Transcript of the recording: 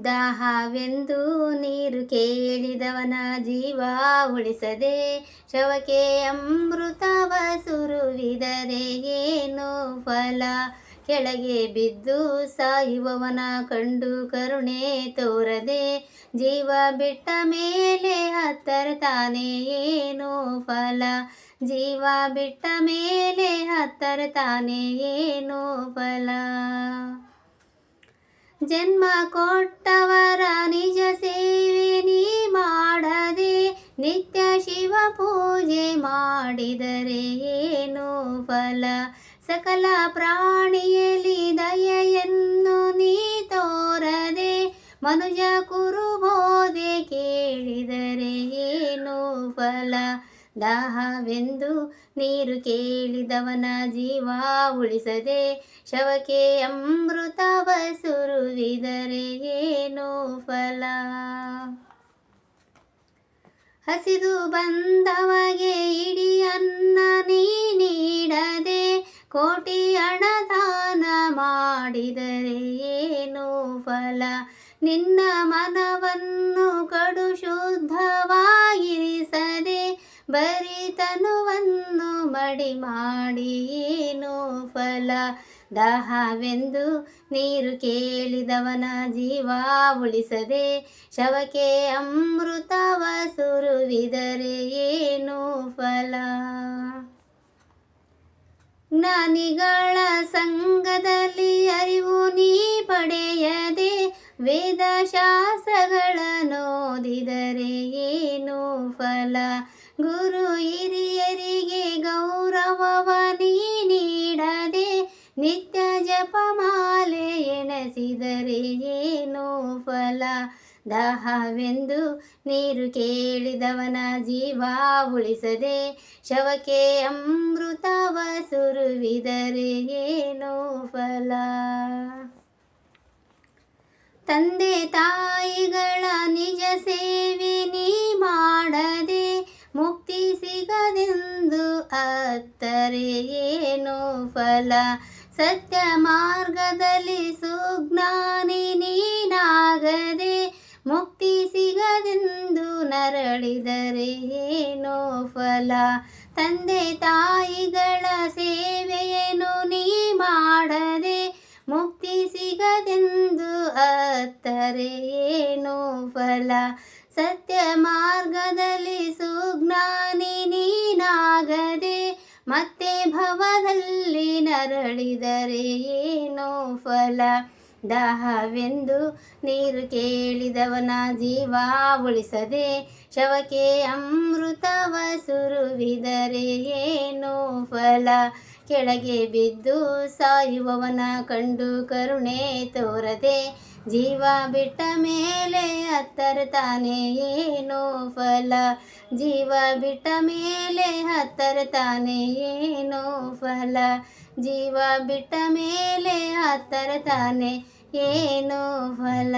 ದಾಹವೆಂದು ನೀರು ಕೇಳಿದವನ ಜೀವ ಉಳಿಸದೆ ಶವಕ್ಕೆ ಅಮೃತವ ಸುರುವಿದರೆ ಏನು ಫಲ? ಕೆಳಗೆ ಬಿದ್ದು ಸಾಯುವವನ ಕಂಡು ಕರುಣೆ ತೋರದೆ ಜೀವ ಬಿಟ್ಟ ಮೇಲೆ ಹತ್ತರ ತಾನೇ ಏನು ಫಲ? ಜೀವ ಬಿಟ್ಟ ಮೇಲೆ ಹತ್ತರ ತಾನೇ ಏನು ಫಲ? ಜನ್ಮ ಕೊಟ್ಟವರ ನಿಜ ಸೇವೆ ನೀ ಮಾಡದೆ ನಿತ್ಯ ಶಿವ ಪೂಜೆ ಮಾಡಿದರೆ ಏನು ಫಲ? ಸಕಲ ಪ್ರಾಣಿಯಲ್ಲಿ ದಯೆಯನ್ನು ನೀ ತೋರದೆ ಮನುಜ ಕುರುಬೋದೆ ಕೇಳಿದರೆ ಏನು ಫಲ? ದಾಹವೆಂದು ನೀರು ಕೇಳಿದವನ ಜೀವ ಉಳಿಸದೆ ಶವಕ್ಕೆ ಅಮೃತವ ಸುರುವಿದರೆ ಏನು ಫಲ. ಹಸಿದು ಬಂದವಗೆ ಇಡೀ ಅನ್ನ ನೀಡದೆ ಕೋಟಿ ಅಣದಾನ ಮಾಡಿದರೆ ಏನು ಫಲ. ನಿನ್ನ ಮನವನ್ನು ಕಡು ಶುದ್ಧವಾಗಿರಿಸದೆ ಬರಿತನವನ್ನು ಮಡಿ ಮಾಡಿ ಏನು ಫಲ. ದಾಹವೆಂದು ನೀರು ಕೇಳಿದವನ ಜೀವ ಉಳಿಸದೆ ಶವಕ್ಕೆ ಅಮೃತವ ಸುರುವಿದರೆ ಏನು ಫಲ? ಜ್ಞಾನಿಗಳ ಸಂಘದಲ್ಲಿ ಅರಿವು ನೀ ಪಡೆಯದೆ ವೇದ ಶಾಸ್ತ್ರಗಳನ್ನೋದಿದರೆ ಏನು ಫಲ? ಗುರು ಹಿರಿಯರಿಗೆ ನಿತ್ಯ ಜಪಮಾಲೆ ಎಣಸಿದರೆ ಏನೋ ಫಲ. ದಾಹವೆಂದು ನೀರು ಕೇಳಿದವನ ಜೀವ ಉಳಿಸದೆ ಶವಕ್ಕೆ ಅಮೃತವ ಸುರುವಿದರೆ ಏನೋ ಫಲ. ತಂದೆ ತಾಯಿಗಳ ನಿಜ ಸೇವೆ ನೀ ಮಾಡದೆ ಮುಕ್ತಿ ಸಿಗದೆಂದು ಅತ್ತರೆ ಏನೋ ಫಲ. ಸತ್ಯ ಮಾರ್ಗದಲ್ಲಿ ಸುಜ್ಞಾನಿ ನೀನಾಗದೆ ಮುಕ್ತಿ ಸಿಗದೆಂದು ನರಳಿದರೆ ಏನೋ ಫಲ. ತಂದೆ ತಾಯಿಗಳ ಸೇವೆಯನ್ನು ನೀ ಮಾಡದೆ ಮುಕ್ತಿ ಸಿಗದೆಂದು ಅತ್ತರೆ ಏನೋ ಫಲ. ಸತ್ಯ ಮಾರ್ಗದಲ್ಲಿ ಸುಜ್ಞಾನಿ ನೀನಾಗದೆ ಮತ್ತೆ ಭವದಲ್ಲಿ ನರಳಿದರೆ ಏನೋ ಫಲ? ದಾಹವೆಂದು ನೀರು ಕೇಳಿದವನ ಜೀವ ಉಳಿಸದೆ ಶವಕ್ಕೆ ಅಮೃತವ ಸುರುವಿದರೆ ಏನೋ ಫಲ? ಕೆಳಗೆ ಬಿದ್ದು ಸಾಯುವವನ ಕಂಡು ಕರುಣೆ ತೋರದೆ ಜೀವ ಬಿಟ್ಟ ಮೇಲೆ ಹತ್ತರ ತಾನೇ ಏನೋ ಫಲ? ಜೀವ ಬಿಟ್ಟ ಮೇಲೆ ಹತ್ತರ ತಾನೇ ಏನು ಫಲ? ಜೀವ ಬಿಟ್ಟ ಮೇಲೆ ಹತ್ತರ ತಾನೇ ಏನು ಫಲ?